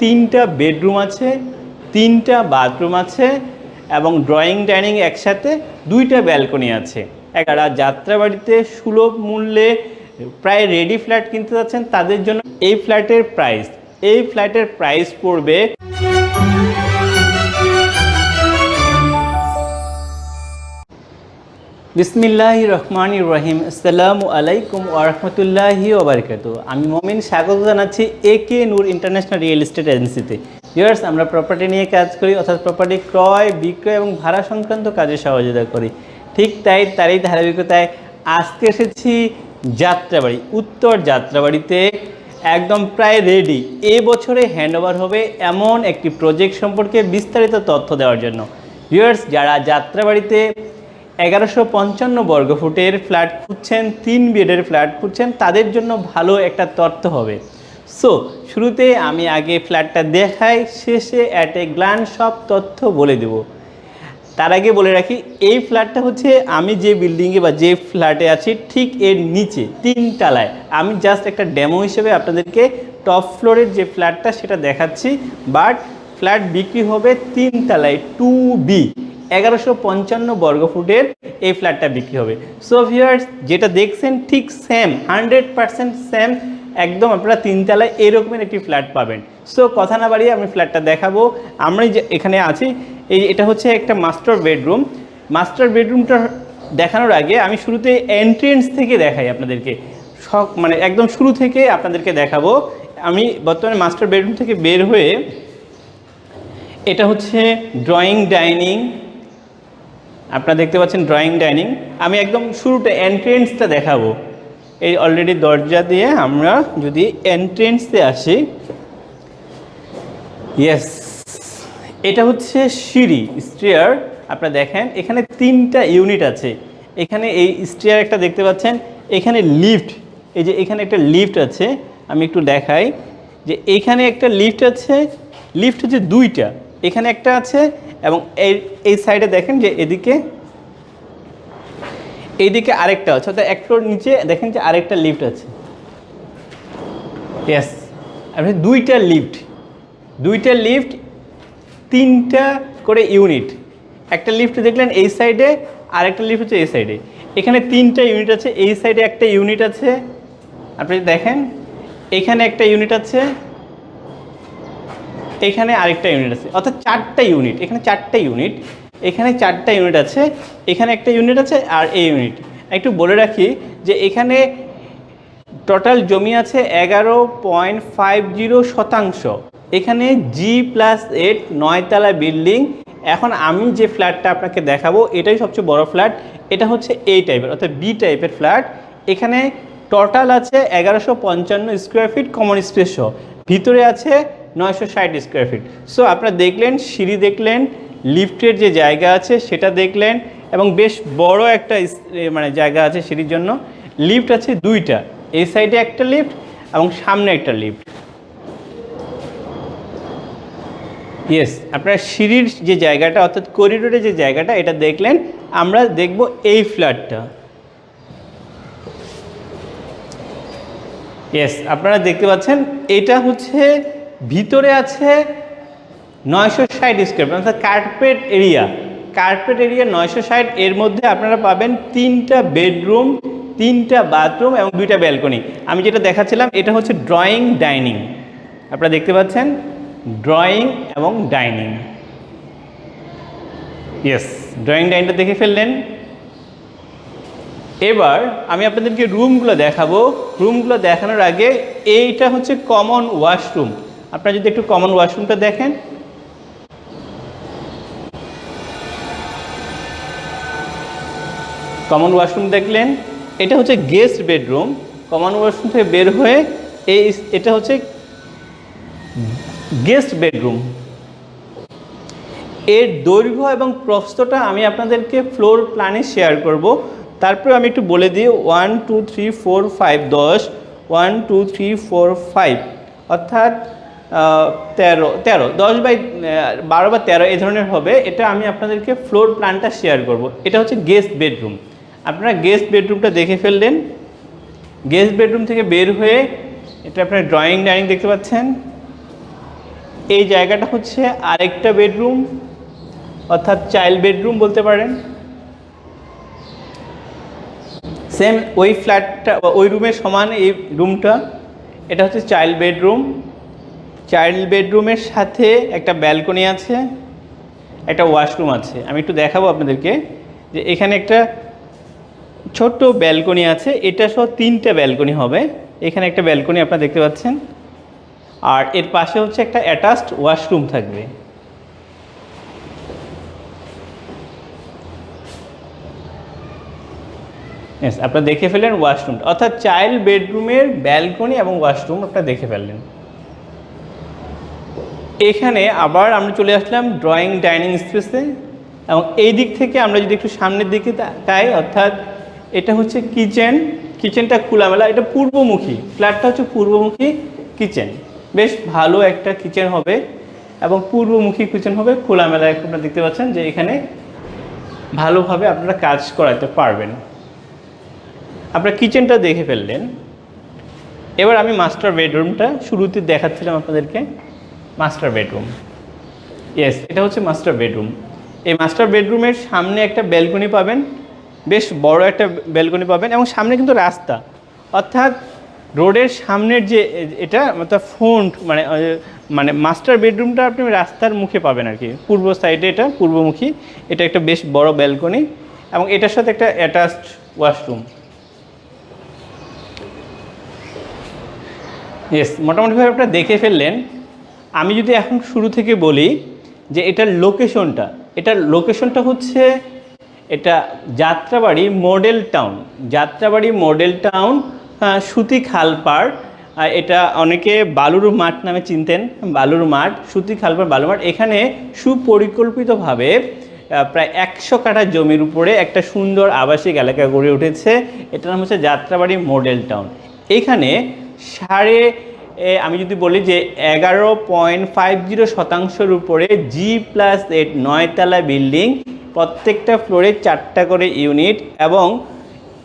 তিনটা বেডরুম আছে, তিনটা বাথরুম আছে এবং ড্রয়িং, ডাইনিং একসাথে দুইটা ব্যালকনি আছে। যারা যাত্রাবাড়িতে সুলভ মূল্যে প্রায় রেডি ফ্ল্যাট কিনতে যাচ্ছেন, তাদের জন্য এই ফ্ল্যাটের প্রাইস এই ফ্ল্যাটের প্রাইস পড়বে বিসমিল্লাহ রহমান রহিম। আসসালামু আলাইকুম ওরহমতুল্লাহি ওবরকাত আমি মমিন, স্বাগত জানাচ্ছি A K Noor international real estate এজেন্সিতে। ইয়ার্স আমরা প্রপার্টি নিয়ে কাজ করি, অর্থাৎ প্রপার্টি ক্রয়, বিক্রয় এবং ভাড়া সংক্রান্ত কাজে সহযোগিতা করি। ঠিক তাই, তারই ধারাবাহিকতায় আজকে এসেছি যাত্রাবাড়ি, উত্তর যাত্রাবাড়িতে। একদম প্রায় রেডি এ বছরে হ্যান্ডওভার হবে এমন একটি প্রজেক্ট সম্পর্কে বিস্তারিত তথ্য দেওয়ার জন্য। ভিউয়ার্স, যারা যাত্রাবাড়িতে এগারোশো পঞ্চান্ন বর্গফুটের ফ্ল্যাট খুঁজছেন, তিন বেডের ফ্ল্যাট খুঁজছেন, তাদের জন্য ভালো একটা তথ্য হবে। সো শুরুতে আমি আগে ফ্ল্যাটটা দেখাই, শেষে অ্যাট এ গ্ল্যান্ড সব তথ্য বলে দেব। তার আগে বলে রাখি, এই ফ্ল্যাটটা হচ্ছে আমি যে বিল্ডিংয়ে বা যে ফ্ল্যাটে আছি, ঠিক এর নিচে, তিন তলায়। আমি জাস্ট একটা ডেমো হিসেবে আপনাদেরকে টপ ফ্লোরের যে ফ্ল্যাটটা সেটা দেখাচ্ছি বাট ফ্ল্যাট বিক্রি হবে তিন তলায় টু বি এগারোশো পঞ্চান্ন বর্গফুটের এই ফ্ল্যাটটা বিক্রি হবে। সো ভিউয়ার্স যেটা দেখছেন ঠিক সেম হান্ড্রেড পার্সেন্ট সেম একদম আপনারা তিনতলায় এরকমের একটি ফ্ল্যাট পাবেন। সো কথা না বাড়িয়ে আমি ফ্ল্যাটটা দেখাবো। আমরা যে এখানে আছি, এই এটা হচ্ছে একটা মাস্টার বেডরুম মাস্টার বেডরুমটা দেখানোর আগে আমি শুরুতে এন্ট্রেন্স থেকে দেখাই আপনাদেরকে। সব মানে একদম শুরু থেকে আপনাদেরকে দেখাবো। আমি বর্তমানে মাস্টার বেডরুম থেকে বের হয়ে, এটা হচ্ছে ড্রয়িং ডাইনিং আপনারা দেখতে পাচ্ছেন ড্রয়িং ডাইনিং আমি একদম শুরুটা এন্ট্রেন্সটা দেখাবো। এই অলরেডি দরজা দিয়ে আমরা যদি এন্ট্রেন্সে আসি ইয়েস এটা হচ্ছে সিঁড়ি স্টেয়ার আপনারা দেখেন, এখানে তিনটা ইউনিট আছে। এখানে এই স্টেয়ার একটা দেখতে পাচ্ছেন, এখানে লিফট এই যে এখানে একটা লিফট আছে, আমি একটু দেখাই। যে এইখানে একটা লিফট আছে লিফট হচ্ছে দুইটা। এখানে একটা আছে এবং এই এই সাইডে দেখেন যে এদিকে, এইদিকে আরেকটা আছে, অর্থাৎ এক ফ্লোর নিচে দেখেন যে আরেকটা লিফট আছে। ইয়াস আপনি দুইটা লিফট দুইটা লিফট তিনটা করে ইউনিট একটা লিফট দেখলেন এই সাইডে আর একটা লিফট হচ্ছে এই সাইডে এখানে তিনটা ইউনিট আছে, এই সাইডে একটা ইউনিট আছে। আপনি দেখেন, এখানে একটা ইউনিট আছে এখানে আরেকটা ইউনিট আছে। অর্থাৎ চারটা ইউনিট এখানে চারটা ইউনিট এখানে চারটা ইউনিট আছে, এখানে একটা ইউনিট আছে আর এই ইউনিট একটু বলে রাখি যে এখানে টোটাল জমি আছে এগারো পয়েন্ট ফাইভ জিরো শতাংশ। এখানে জি প্লাস এইট নয়তলা বিল্ডিং এখন আমি যে ফ্ল্যাটটা আপনাকে দেখাবো, এটাই সবচেয়ে বড় ফ্ল্যাট এটা হচ্ছে এই টাইপের অর্থাৎ বি টাইপের ফ্ল্যাট এখানে টোটাল আছে এগারোশো পঞ্চান্ন স্কোয়ার ফিট কমন স্পেস ভিতরে আছে নয়শো ষাট স্কোয়ার ফিট সো আপনারা দেখলেন, সিঁড়ি দেখলেন লিফটের যে জায়গা আছে, সেটা দেখলেন, এবং বেশ বড় একটা মানে জায়গা আছে সিঁড়ির জন্য। লিফট আছে দুইটা, এই সাইডে একটা লিফট এবং সামনে একটা লিফট ইয়েস আপনার সিঁড়ির যে জায়গাটা, অর্থাৎ করিডোরের যে জায়গাটা, এটা দেখলেন, আমরা দেখব এই ফ্ল্যাটটা ইয়েস আপনারা দেখতে পাচ্ছেন, এটা হচ্ছে ভিতরে আছে নয়শো ষাট স্কোয়ার অর্থাৎ কার্পেট এরিয়া কার্পেট এরিয়া নয়শো ষাট, এর মধ্যে আপনারা পাবেন তিনটা বেডরুম তিনটা বাথরুম এবং দুইটা ব্যালকনি আমি যেটা দেখাচ্ছিলাম, এটা হচ্ছে ড্রয়িং ডাইনিং আপনারা দেখতে পাচ্ছেন ড্রয়িং এবং ডাইনিং ইয়েস ড্রয়িং ডাইনিংটা দেখে ফেললেন। এবার আমি আপনাদেরকে রুমগুলো দেখাবো। রুমগুলো দেখানোর আগে এইটা হচ্ছে কমন ওয়াশরুম আপনারা যদি একটু কমন ওয়াশরুমটা দেখেন। কমন ওয়াশরুম দেখলেন, এটা হচ্ছে গেস্ট বেডরুম কমন ওয়াশরুম থেকে বের হয়ে এই এটা হচ্ছে গেস্ট বেডরুম এর দৈর্ঘ্য এবং প্রস্থটা আমি আপনাদেরকে ফ্লোর প্ল্যানে শেয়ার করব। তারপরে আমি একটু বলে দিই one two three four five দশ। One two three four five অর্থাৎ তেরো তেরো, দশ বাই বারো বা তেরো এই ধরনের হবে। এটা আমি আপনাদেরকে ফ্লোর প্ল্যানটা শেয়ার করব। এটা হচ্ছে গেস্ট বেডরুম আপনারা গেস্ট বেডরুমটা দেখে ফেললেন। গেস্ট বেডরুম থেকে বের হয়ে এটা আপনার ড্রয়িং ডাইনিং দেখতে পাচ্ছেন। এই জায়গাটা হচ্ছে আরেকটা বেডরুম অর্থাৎ চাইল্ড বেডরুম বলতে পারেন। সেম ওই ফ্ল্যাটটা ওই রুমের সমান এই রুমটা এটা হচ্ছে চাইল্ড বেডরুম চাইল্ড বেডরুমের সাথে একটা ব্যালকনি আছে, একটা ওয়াশরুম আছে। আমি একটু দেখাবো আপনাদেরকে যে এখানে একটা ছোট্ট ব্যালকনি আছে, এটা সহ তিনটা ব্যালকনি হবে। এখানে একটা ব্যালকনি আপনারা দেখতে পাচ্ছেন। আর এর পাশে হচ্ছে একটা অ্যাটাচড ওয়াশরুম থাকবে। আপনারা দেখে ফেললেন ওয়াশরুম অর্থাৎ চাইল্ড বেডরুমের ব্যালকনি এবং ওয়াশরুম আপনারা দেখে ফেললেন। এখানে আবার আমরা চলে আসলাম ড্রয়িং ডাইনিং স্পেসে এবং এই দিক থেকে আমরা যদি একটু সামনের দিকে তাকাই, অর্থাৎ এটা হচ্ছে কিচেন কিচেনটা খোলামেলা, এটা পূর্বমুখী ফ্ল্যাটটা হচ্ছে পূর্বমুখী কিচেন বেশ ভালো একটা কিচেন হবে এবং পূর্বমুখী কিচেন হবে খোলামেলা। আপনারা দেখতে পাচ্ছেন যে এখানে ভালোভাবে আপনারা কাজ করাতে পারবেন। আপনারা কিচেনটা দেখে ফেললেন। এবার আমি মাস্টার বেডরুমটা শুরুতে দেখাচ্ছিলাম আপনাদেরকে। মাস্টার বেডরুম ইয়েস এটা হচ্ছে মাস্টার বেডরুম এই মাস্টার বেডরুমের সামনে একটা ব্যালকনি পাবেন, বেশ বড় একটা ব্যালকনি পাবেন এবং সামনে কিন্তু রাস্তা। অর্থাৎ রোডের সামনের যে এটা, অর্থাৎ ফ্রন্ট মানে মানে মাস্টার বেডরুমটা আপনি রাস্তার মুখে পাবেন আর কি। পূর্ব সাইডে এটা, পূর্বমুখী। এটা একটা বেশ বড় ব্যালকনি এবং এটার সাথে একটা অ্যাটাচড ওয়াশরুম ইয়েস মোটামুটিভাবে আপনারা দেখে ফেললেন। আমি যদি এখন শুরু থেকে বলি যে এটার লোকেশনটা এটার লোকেশনটা হচ্ছে এটা Jatrabari model town. Jatrabari model town Sutikhalpar এটা অনেকে বালুর মাঠ নামে চিনতেন, বালুর মাঠ সুতি খালপাড় বালুর মাঠ। এখানে সুপরিকল্পিতভাবে প্রায় একশো কাঠা জমির উপরে একটা সুন্দর আবাসিক এলাকা গড়ে উঠেছে। এটার নাম হচ্ছে যাত্রাবাড়ি মডেল টাউন। এখানে সাড়ে আমি যদি বলি যে এগারো পয়েন্ট ফাইভ জিরো শতাংশের উপরে জি প্লাস এইট নয়তলা বিল্ডিং, প্রত্যেকটা ফ্লোরে চারটা করে ইউনিট এবং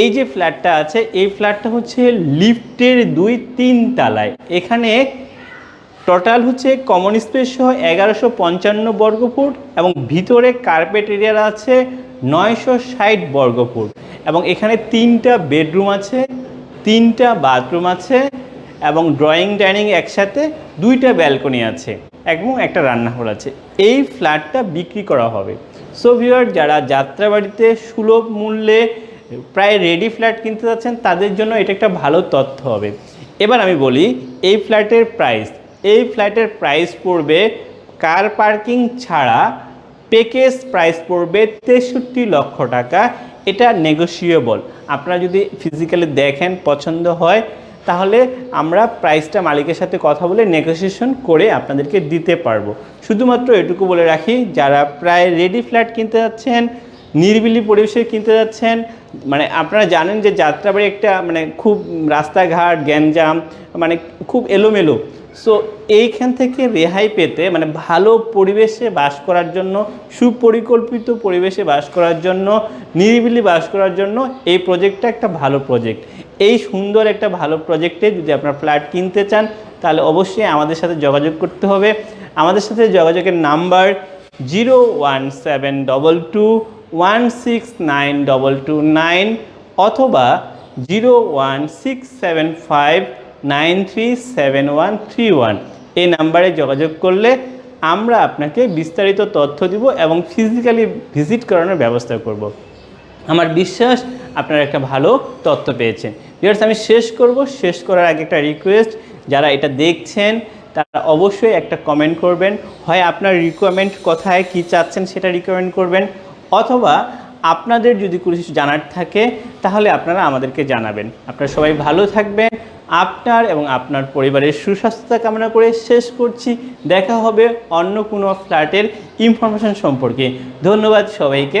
এই যে ফ্ল্যাটটা আছে, এই ফ্ল্যাটটা হচ্ছে লিফটের দুই তিন তালায় এখানে টোটাল হচ্ছে কমন স্পেস সহ এগারোশো পঞ্চান্ন বর্গফুট এবং ভিতরে কার্পেট এরিয়া আছে নয়শো ষাট বর্গফুট এবং এখানে তিনটা বেডরুম আছে, তিনটা বাথরুম আছে এবং ড্রয়িং ডাইনিং একসাথে দুইটা ব্যালকনি আছে এবং একটা রান্নাঘর আছে। এই ফ্ল্যাটটা বিক্রি করা হবে। সো ভিউয়ার যারা যাত্রাবাড়িতে সুলভ মূল্যে প্রায় রেডি ফ্ল্যাট কিনতে যাচ্ছেন, তাদের জন্য এটা একটা ভালো তথ্য হবে। এবার আমি বলি, এই ফ্ল্যাটের প্রাইস এই ফ্ল্যাটের প্রাইস পড়বে কার পার্কিং ছাড়া প্যাকেজ প্রাইস পড়বে তেষট্টি লক্ষ টাকা। এটা নেগোসিয়েবল আপনারা যদি ফিজিক্যালি দেখেন, পছন্দ হয় তাহলে আমরা প্রাইসটা মালিকের সাথে কথা বলে নেগোসিয়েশন করে আপনাদেরকে দিতে পারব। শুধুমাত্র এটুকু বলে রাখি, যারা প্রায় রেডি ফ্ল্যাট কিনতে যাচ্ছেন, নিরিবিলি পরিবেশে কিনতে যাচ্ছেন মানে আপনারা জানেন যে যাত্রাবাড়ি একটা মানে খুব রাস্তাঘাট, গ্যাঞ্জাম মানে খুব এলোমেলো। সো এইখান থেকে রেহাই পেতে মানে ভালো পরিবেশে বাস করার জন্য, সুপরিকল্পিত পরিবেশে বাস করার জন্য, নিরিবিলি বাস করার জন্য এই প্রজেক্টটা একটা ভালো প্রজেক্ট এই সুন্দর একটা ভালো প্রজেক্টে যদি আপনার ফ্ল্যাট কিনতে চান, তাহলে অবশ্যই আমাদের সাথে যোগাযোগ করতে হবে আমাদের সাথে যোগাযোগের number zero one seven double two one six nine double two nine অথবা zero one six seven five nine three seven one three one এই নাম্বারে যোগাযোগ করলে আমরা আপনাকে বিস্তারিত তথ্য দিব এবং ফিজিক্যালি ভিজিট করানোর ব্যবস্থা করব। আমার বিশ্বাস আপনারা একটা ভালো তথ্য পেয়েছেন। ভিউয়ার্স আমি শেষ করব। শেষ করার আগে একটা রিকোয়েস্ট যারা এটা দেখছেন, তারা অবশ্যই একটা কমেন্ট করবেন। হয় আপনার রিকোয়ারমেন্ট কোথায়, কি চাচ্ছেন সেটা রিকমেন্ড করবেন, অথবা আপনাদের যদি কোনো কিছু জানার থাকে, তাহলে আপনারা আমাদেরকে জানাবেন। আপনারা সবাই ভালো থাকবেন। আপনার এবং আপনার পরিবারের সুস্বাস্থ্যতা কামনা করে শেষ করছি। দেখা হবে অন্য কোনো ফ্ল্যাটের ইনফরমেশন সম্পর্কে। ধন্যবাদ সবাইকে।